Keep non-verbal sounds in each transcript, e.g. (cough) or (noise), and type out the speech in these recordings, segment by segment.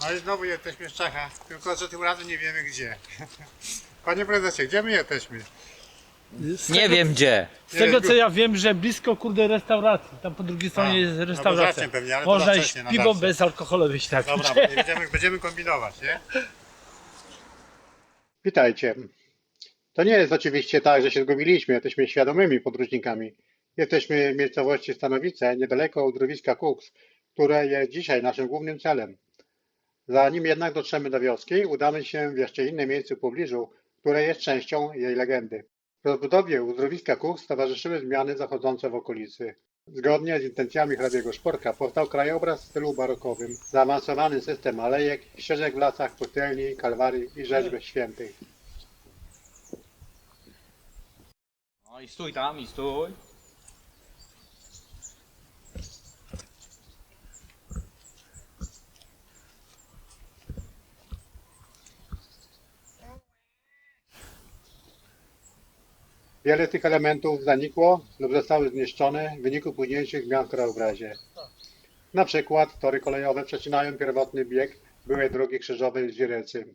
No i znowu jesteśmy w Czechach, tylko że tym razem nie wiemy gdzie. (laughs) Panie prezesie, gdzie my jesteśmy? Z Nie tego, wiem gdzie. Z tego co ja wiem, że blisko kurde restauracji. Tam po drugiej stronie A, jest no bo restauracja. zacznie pewnie, ale to Można za iść wcześnie, na piwo zawsze. bezalkoholowe się tak. Dobra, bo będziemy, będziemy kombinować, nie? Witajcie. To nie jest oczywiście tak, że się zgubiliśmy. Jesteśmy świadomymi podróżnikami. Jesteśmy w miejscowości Stanowice, niedaleko uzdrowiska Kuks, które jest dzisiaj naszym głównym celem. Zanim jednak dotrzemy do wioski, udamy się w jeszcze inne miejsce w pobliżu, które jest częścią jej legendy. Rozbudowie uzdrowiska Kuks towarzyszyły zmiany zachodzące w okolicy. Zgodnie z intencjami hrabiego Szporka powstał krajobraz w stylu barokowym, zaawansowany system alejek, ścieżek w lasach, pustelni, kalwarii i rzeźb świętych. No i stój tam, i stój. Wiele tych elementów zanikło lub zostały zniszczone w wyniku późniejszych zmian w krajobrazie. Na przykład tory kolejowe przecinają pierwotny bieg byłej drogi krzyżowej Zwierecy,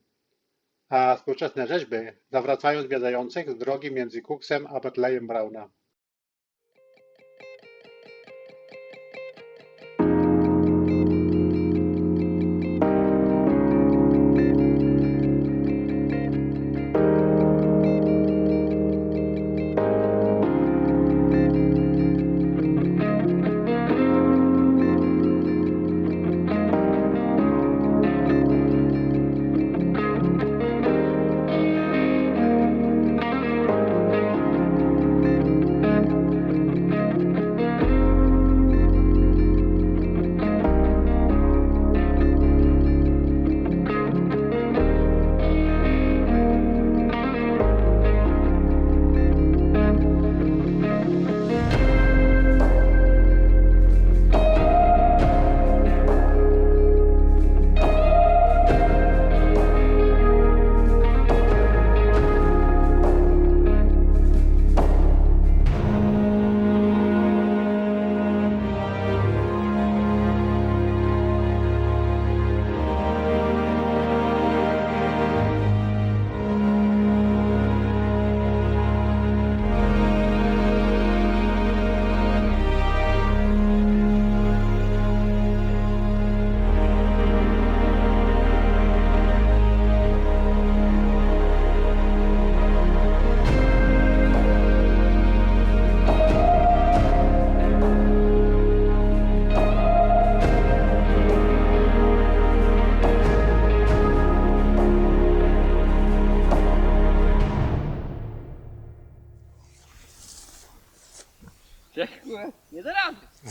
a współczesne rzeźby zawracają zwiedzających z drogi między Kuksem a Betlejem Brauna.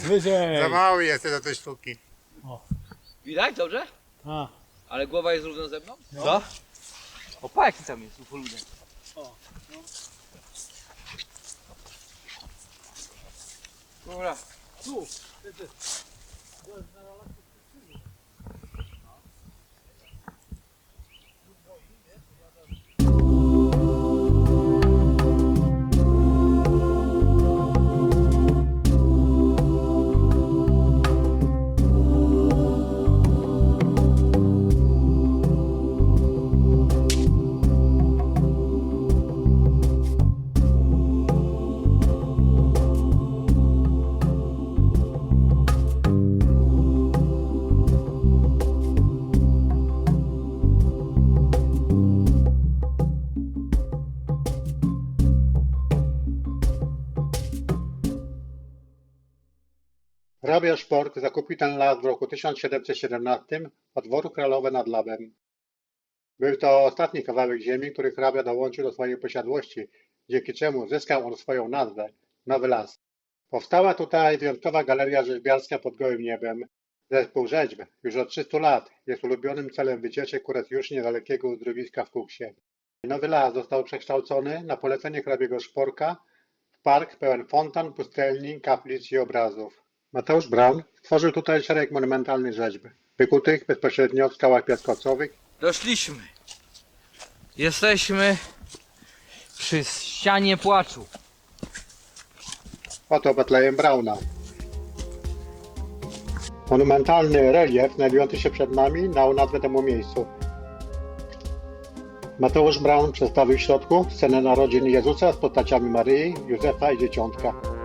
Wyżej. Za mały jesteś do tej sztuki. Widać dobrze? A, Ale głowa jest równo ze mną? Co? Opa, jaki tam jest ufolunek. Dobra. tu. Hrabia Szpork zakupił ten las w roku 1717 od dworu Kralowe nad Labem. Był to ostatni kawałek ziemi, który hrabia dołączył do swojej posiadłości, dzięki czemu zyskał on swoją nazwę Nowy Las. Powstała tutaj wyjątkowa galeria rzeźbiarska pod gołym niebem. Zespół rzeźb już od 300 lat jest ulubionym celem wycieczek już niedalekiego uzdrowiska w Kuksie. Nowy Las został przekształcony na polecenie hrabiego Szporka w park pełen fontan, pustelni, kaplic i obrazów. Mateusz Braun stworzył tutaj szereg monumentalnych rzeźb, wykutych bezpośrednio w skałach piaskowcowych Doszliśmy. Jesteśmy przy ścianie płaczu. Oto Betlejem Brauna. Monumentalny relief znajdujący się przed nami dał nazwę temu miejscu. Mateusz Braun przedstawił w środku scenę narodzin Jezusa z postaciami Maryi, Józefa i Dzieciątka.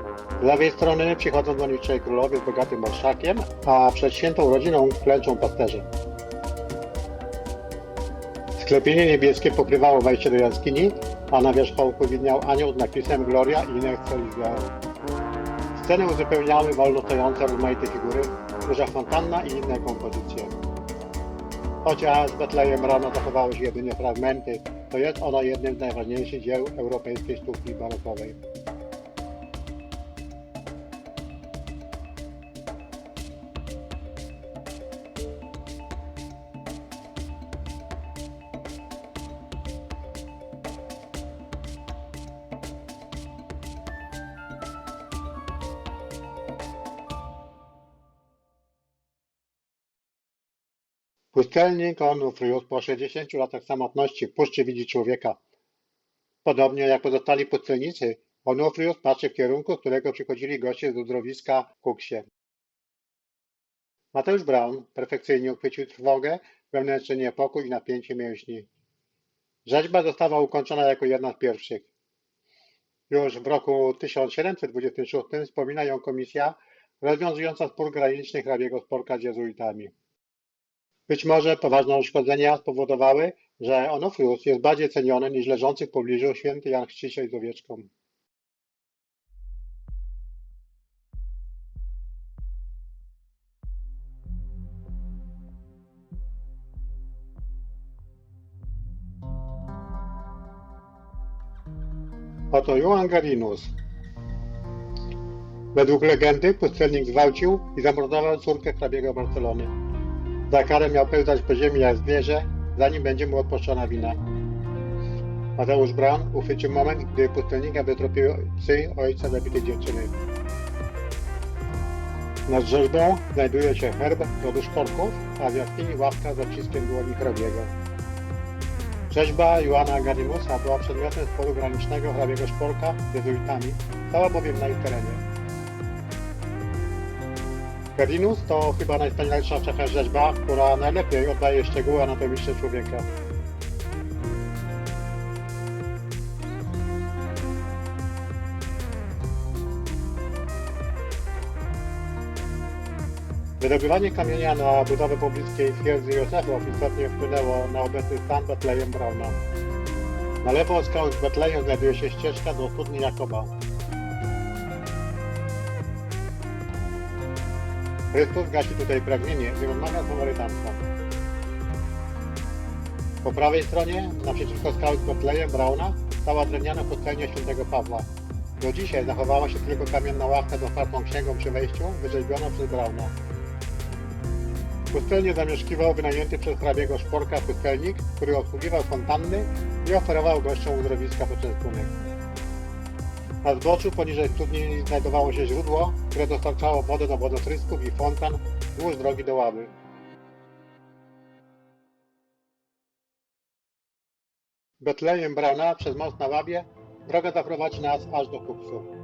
Z lewej strony przychodzą do niczej królowie z bogatym orszakiem, a przed świętą rodziną klęczą pasterze. Sklepienie niebieskie pokrywało wejście do jaskini, a na wierzchołku widniał anioł z napisem Gloria in excelsis Deo. Scenę uzupełniały wolno stojące rozmaite figury, duża fontanna i inne kompozycje. Chociaż z Betlejem rano zachowały się jedynie fragmenty, to jest ono jednym z najważniejszych dzieł europejskiej sztuki barokowej. Pustelnik Onufrius po 60 latach samotności w puszczy widzi człowieka. Podobnie jak pozostali pustelnicy, Onufrius patrzy w kierunku, z którego przychodzili goście z uzdrowiska w Kuksie. Mateusz Braun perfekcyjnie uchwycił trwogę, wewnętrzny niepokój i napięcie mięśni. Rzeźba została ukończona jako jedna z pierwszych. Już w roku 1726 wspomina ją komisja rozwiązująca spór graniczny hrabiego Sporka z jezuitami. Być może poważne uszkodzenia spowodowały, że Onofrius jest bardziej ceniony niż leżący w pobliżu święty Jan Chrzciciel z owieczką. Oto Joan Garinus. Według legendy pustelnik zwałcił i zamordował córkę hrabiego Barcelony. Za karę miał pełzać po ziemi jak zwierzę, zanim będzie mu odpuszczona wina. Mateusz Braun uchwycił moment, gdy pustelnika wytropił psy ojca zabitej dziewczyny. Nad rzeźbą znajduje się herb rodu szporków, a w jaskini ławka z odciskiem dłoni hrabiego. Rzeźba Joana Garimusa była przedmiotem sporu granicznego hrabiego szporka z jezuitami, stała bowiem na ich terenie. Gardinus to chyba najwspanialsza czecha rzeźba, która najlepiej oddaje szczegóły anatomiczne człowieka. Wydobywanie kamienia na budowę pobliskiej twierdzy Józefów istotnie wpłynęło na obecny stan Betlejem Brauna. Na lewo od skał z Betlejem znajduje się ścieżka do studni Jakoba. Chrystus gasi tutaj pragnienie wyrównania Samarytanka. Po prawej stronie, naprzeciwko skały z Betlejem Brauna, stała drewniana pustelnia świętego Pawła. Do dzisiaj zachowała się tylko kamienna ławka z otwartą księgą przy wejściu, wyrzeźbiona przez Brauna. Pustelnię zamieszkiwał wynajęty przez hrabiego szporka pustelnik, który obsługiwał fontanny i oferował gościom uzdrowiska poczęstunek. Na zboczu poniżej studni znajdowało się źródło, które dostarczało wodę do wodotrysków i fontan wzdłuż drogi do ławy. Betlejem Brauna przez most na łabie droga zaprowadzi nas aż do Kuksu.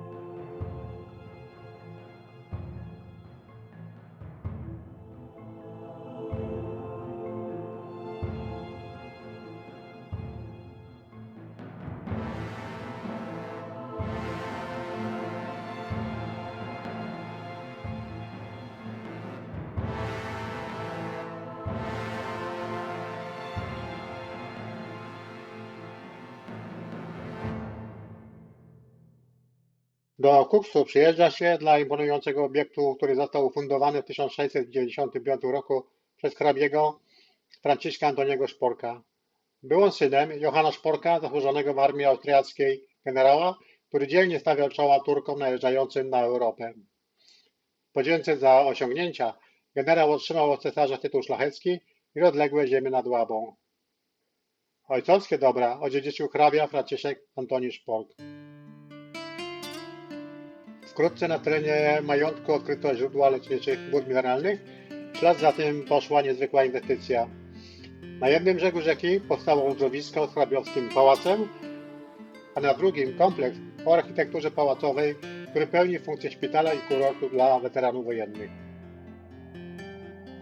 Do Kuksu przyjeżdża się dla imponującego obiektu, który został ufundowany w 1695 roku przez hrabiego Franciszka Antoniego Szporka. Był on synem Johana Szporka, zasłużonego w armii austriackiej generała, który dzielnie stawiał czoła Turkom najeżdżającym na Europę. W podzięce za osiągnięcia generał otrzymał od cesarza tytuł szlachecki i odległe ziemię nad Łabą. Ojcowskie dobra odziedziczył hrabia Franciszek Antoni Szpork. Wkrótce na terenie majątku odkryto źródła leczniczych wód mineralnych. W ślad za tym poszła niezwykła inwestycja. Na jednym brzegu rzeki powstało uzdrowisko z hrabiowskim pałacem, a na drugim kompleks o architekturze pałacowej, który pełni funkcję szpitala i kurortu dla weteranów wojennych.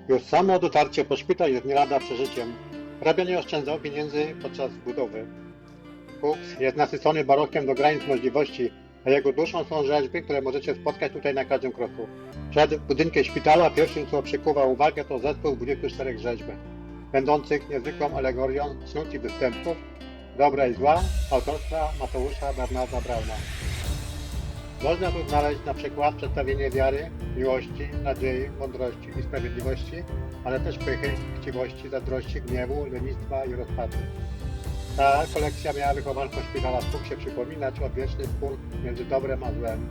Już samo dotarcie po szpital jest nie lada przeżyciem. Hrabia nie oszczędzał pieniędzy podczas budowy. Fuchs jest nasycony barokiem do granic możliwości, a jego duszą są rzeźby, które możecie spotkać tutaj na każdym kroku. Przed budynkiem szpitala pierwszym, co przykuwa uwagę, to zespół 24 rzeźb, będących niezwykłą alegorią snów i występów, dobra i zła, autorstwa Mateusza Bernarda Brauna. Można tu znaleźć na przykład przedstawienie wiary, miłości, nadziei, mądrości i sprawiedliwości, ale też pychy, chciwości, zazdrości, gniewu, lenistwa i rozpadu. Ta kolekcja miała wychowankom szpitala Spół się przypominać odwieczny spór między dobrem a złem.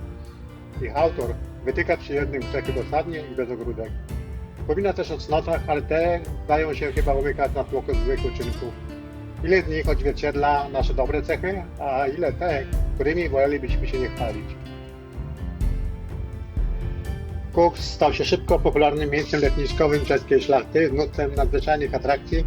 Ich autor wytyka przy jednym cechy dosadnie i bez ogródek. Wspomina też o cnotach, ale te dają się chyba umykać na tłoku złych uczynków. Ile z nich odzwierciedla nasze dobre cechy, a ile te, którymi wolelibyśmy się nie chwalić. Cook stał się szybko popularnym miejscem letniskowym czeskiej szlachty z nadzwyczajnych atrakcji.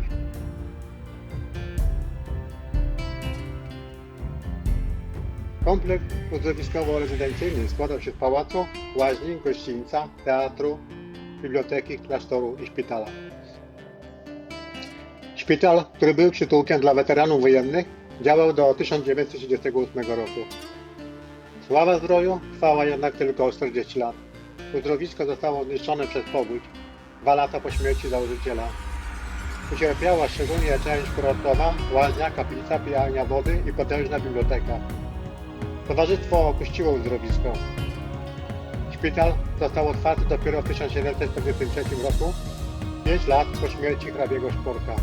Kompleks uzdrowiskowo-rezydencyjny składał się z pałacu, łaźni, gościńca, teatru, biblioteki, klasztoru i szpitala. Szpital, który był przytułkiem dla weteranów wojennych, działał do 1938 roku. Sława zdroju trwała jednak tylko 40 lat. Uzdrowisko zostało zniszczone przez powódź, dwa lata po śmierci założyciela. Ucierpiała szczególnie część kurortowa, łaźnia, kaplica, pijalnia wody i potężna biblioteka. Towarzystwo opuściło uzdrowisko. Szpital został otwarty dopiero w 1743 roku, 5 lat po śmierci hrabiego Szporka.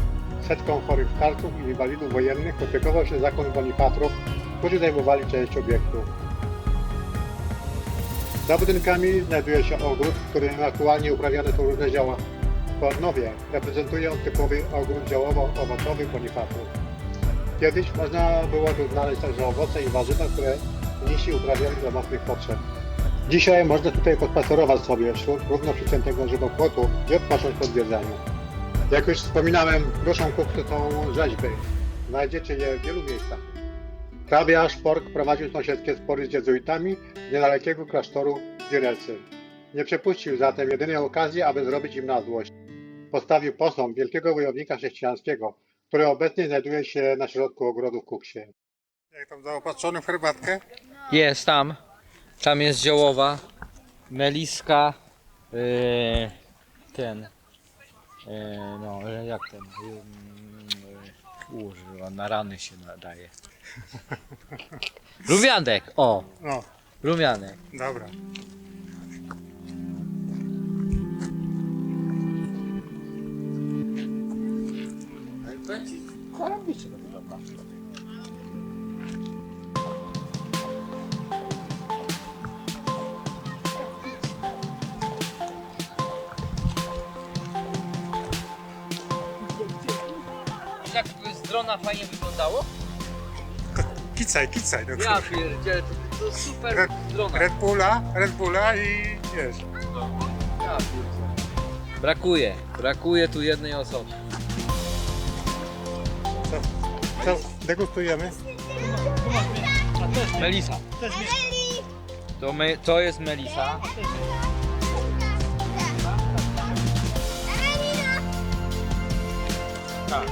Setką chorych starców i inwalidów wojennych opiekował się zakon Bonifatrów, którzy zajmowali część obiektu. Za budynkami znajduje się ogród, w którym aktualnie uprawiane są różne zioła. Po odnowie reprezentuje on typowy ogród ziołowo-owocowy Bonifatrów. Kiedyś można było tu znaleźć także owoce i warzywa, które mnisi uprawiali dla własnych potrzeb. Dzisiaj można tutaj pospacerować sobie wśród równo przyciętego żywopłotu i odpocząć po zwiedzaniu. Jak już wspominałem, duszą kupcy są rzeźby. Znajdziecie je w wielu miejscach. Hrabia Szpork prowadził sąsiedzkie spory z jezuitami z niedalekiego klasztoru Dzierelcy. Nie przepuścił zatem jedynej okazji, aby zrobić im na złość. Postawił posąg wielkiego wojownika chrześcijańskiego, który obecnie znajduje się na środku ogrodu w Kuksie. Jak tam zaopatrzony w herbatkę? Jest tam. Tam jest ziołowa. Meliska. Yy, ten. Yy, no, jak ten. Yy, yy, używa, na rany się nadaje. Rumianek, o. No, Rumianek. dobra. Chorobicie to wygląda. Drona fajnie wyglądało? Kicaj, kicaj. No, Ja pierdzielę, to, to super Red- z drona. Red Bulla, Red Bulla i wiesz. Ja pierdzielę. Brakuje, brakuje tu jednej osoby. Co, co degustujemy? A to jest, Melisa. to jest mieszkanie. To, me, to jest Melisa. Tak,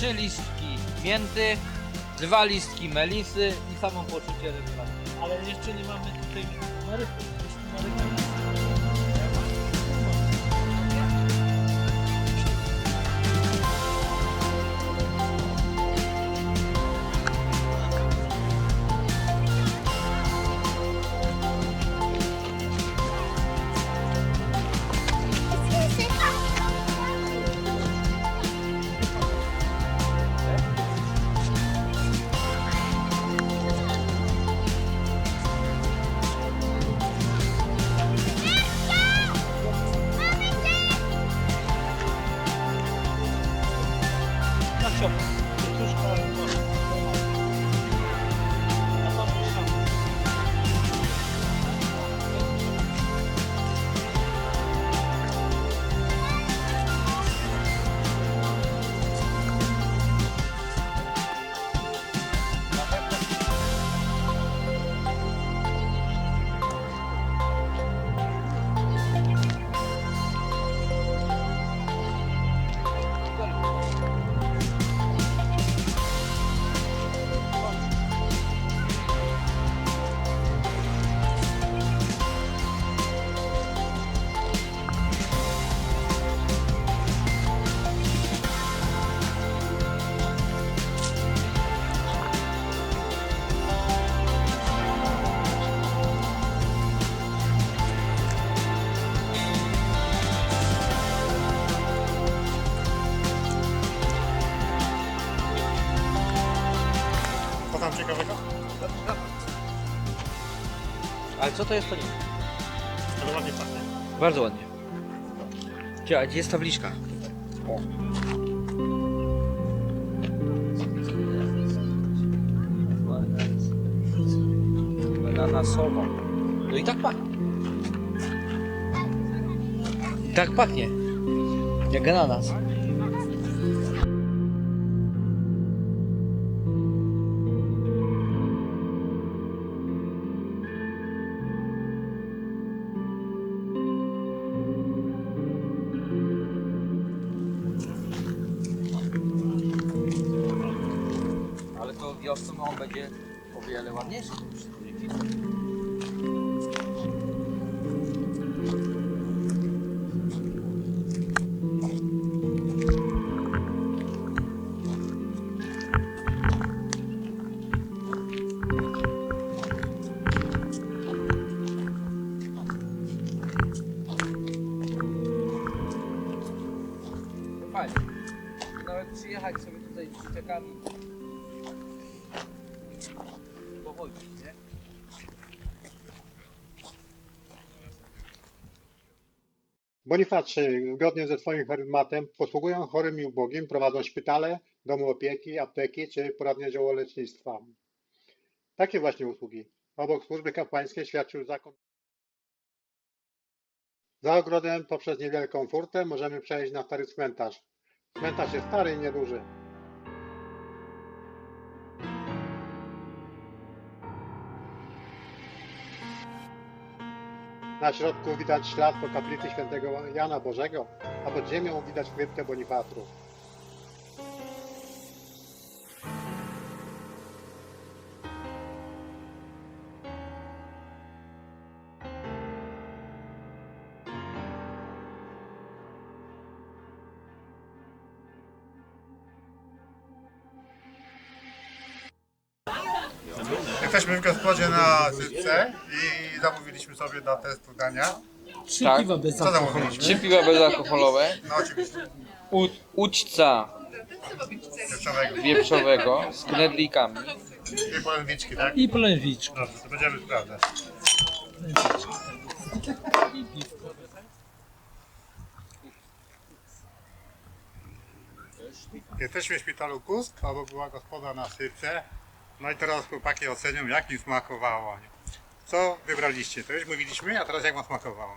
trzy, listki mięty, dwa listki melisy i samo poczucie restauracji. Ale jeszcze nie mamy tutaj marychu. Jest co to jest to nie? Ale ładnie pachnie. Bardzo ładnie. Gdzie, a gdzie jest tabliczka? O. Ananasową. No i tak pachnie. Tak pachnie. Jak ananas. Będzie o Bonifacy, zgodnie ze swoim charyzmatem, posługują chorym i ubogim, prowadzą szpitale, domy opieki, apteki czy poradnie ziołolecznictwa. Takie właśnie usługi. Obok służby kapłańskiej świadczył zakon. Za ogrodem poprzez niewielką furtę możemy przejść na stary cmentarz. Cmentarz jest stary i nieduży. Na środku widać ślad po kaplicy świętego Jana Bożego, a pod ziemią widać kryptę Bonifatrów. Jesteśmy w gospodzie na Sypce i zamówiliśmy sobie do testu dania. Trzy Tak. piwa bez Co alkoholu. zamówiliśmy? Trzy piwa bezalkoholowe, No oczywiście, u, ućca wieprzowego. wieprzowego z knedlikami. Dwie polędwiczki, tak? I polędwiczka. Dobrze, to będziemy sprawdzać. Jesteśmy w szpitalu Kusk, obok była gospoda na Sypce. No i teraz chłopaki ocenią, jak im smakowało. Co wybraliście? To już mówiliśmy, a teraz jak wam smakowało?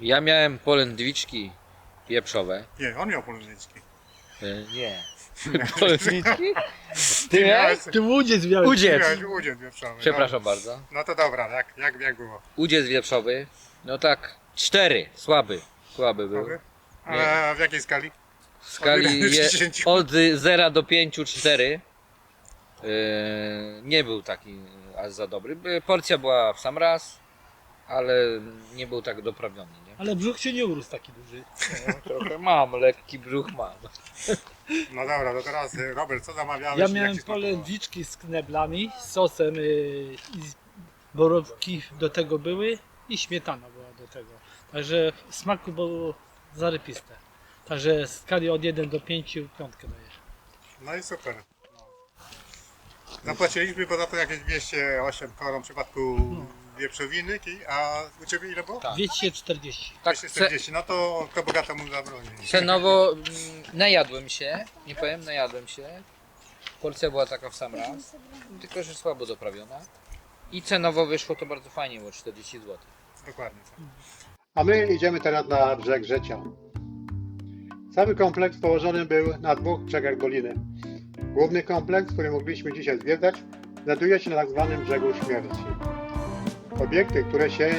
Ja miałem polędwiczki wieprzowe. Nie, on miał polędwiczki. E, Nie. (laughs) Polędwiczki? (laughs) Ty miałeś? Ty łudziec miałeś. Udziec. Miałeś udział wieprzowy. Przepraszam bardzo. No, no to dobra, jak, jak, jak było? Udziec wieprzowy. No tak, cztery. Słaby. Słaby był. Dobry? Ale w jakiej skali? W skali Od jeden do je, dziesięciu. od 0 do 5, 4. Yy, nie był taki aż za dobry. Porcja była w sam raz, ale nie był tak doprawiony. Nie? Ale brzuch się nie urósł taki duży. Trochę (laughs) mam, lekki brzuch mam. No dobra, to teraz y, Robert, co zamawiałeś? Ja i jak miałem ci smakowało? polędwiczki z kneblami, z sosem y, i z- borówki do tego były i śmietana była do tego. Także w smaku było zarypiste. Także w skali od 1 do 5 piątkę daję. No i super. Zapłaciliśmy poza to jakieś 208 koron w przypadku wieprzowiny, a u Ciebie ile było? Tak. 240. Tak, ce, 240, no to, to bogatemu zabroni. cenowo mm, najadłem się, nie powiem, najadłem się. Porcja była taka w sam raz, tylko że słabo doprawiona. I cenowo wyszło to bardzo fajnie, było 40 zł. Dokładnie. tak. A my idziemy teraz na brzeg Rzecia. Cały kompleks położony był na dwóch brzegach doliny. Główny kompleks, który mogliśmy dzisiaj zwiedzać, znajduje się na tak zwanym brzegu śmierci. Obiekty, które się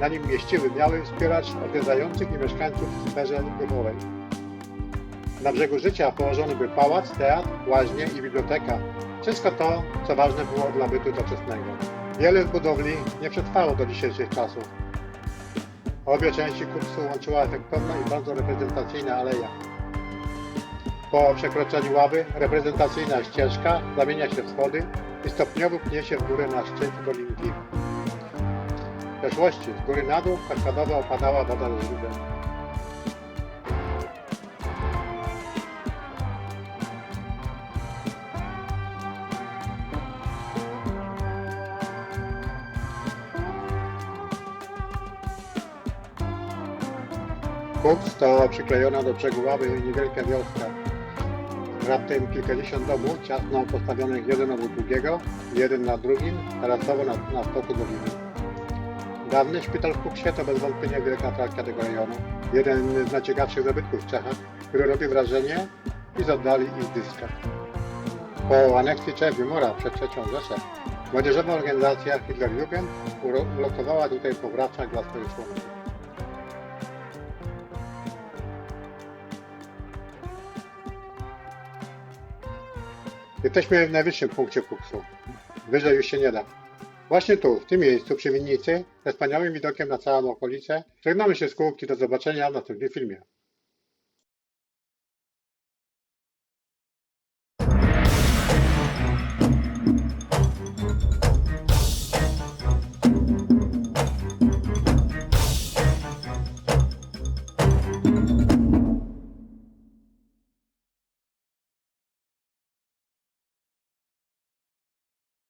na nim mieściły, miały wspierać odwiedzających i mieszkańców w sferze duchowej. Na brzegu życia położony był pałac, teatr, łaźnie i biblioteka. Wszystko to, co ważne było dla bytu doczesnego. Wiele z budowli nie przetrwało do dzisiejszych czasów. Obie części kursu łączyła efektowna i bardzo reprezentacyjna aleja. Po przekroczeniu ławy reprezentacyjna ścieżka zamienia się w schody i stopniowo pnie się w górę na szczyt dolinki. W przeszłości z góry na dół kaskadowo opadała woda ze źródeł. Kups to przyklejona do brzegu ławy niewielka wioska, Raptem kilkadziesiąt domów, ciasno postawionych jeden obok drugiego, jeden na drugim, tarasowo na, na stoku doliny. Dawny szpital w Kuksie to bez wątpienia wielka atrakcja tego rejonu. Jeden z najciekawszych zabytków w Czechach, który robi wrażenie i z oddali i z dyska. Po aneksji Czech Wymora przed III Rzeszę, młodzieżowa organizacja Hitlerjugend ulokowała tutaj powraczach dla swoich członków. Jesteśmy w najwyższym punkcie Kuksu. Wyżej już się nie da. Właśnie tu, w tym miejscu, przy winnicy, ze wspaniałym widokiem na całą okolicę, żegnamy się z kółki do zobaczenia w następnym filmie.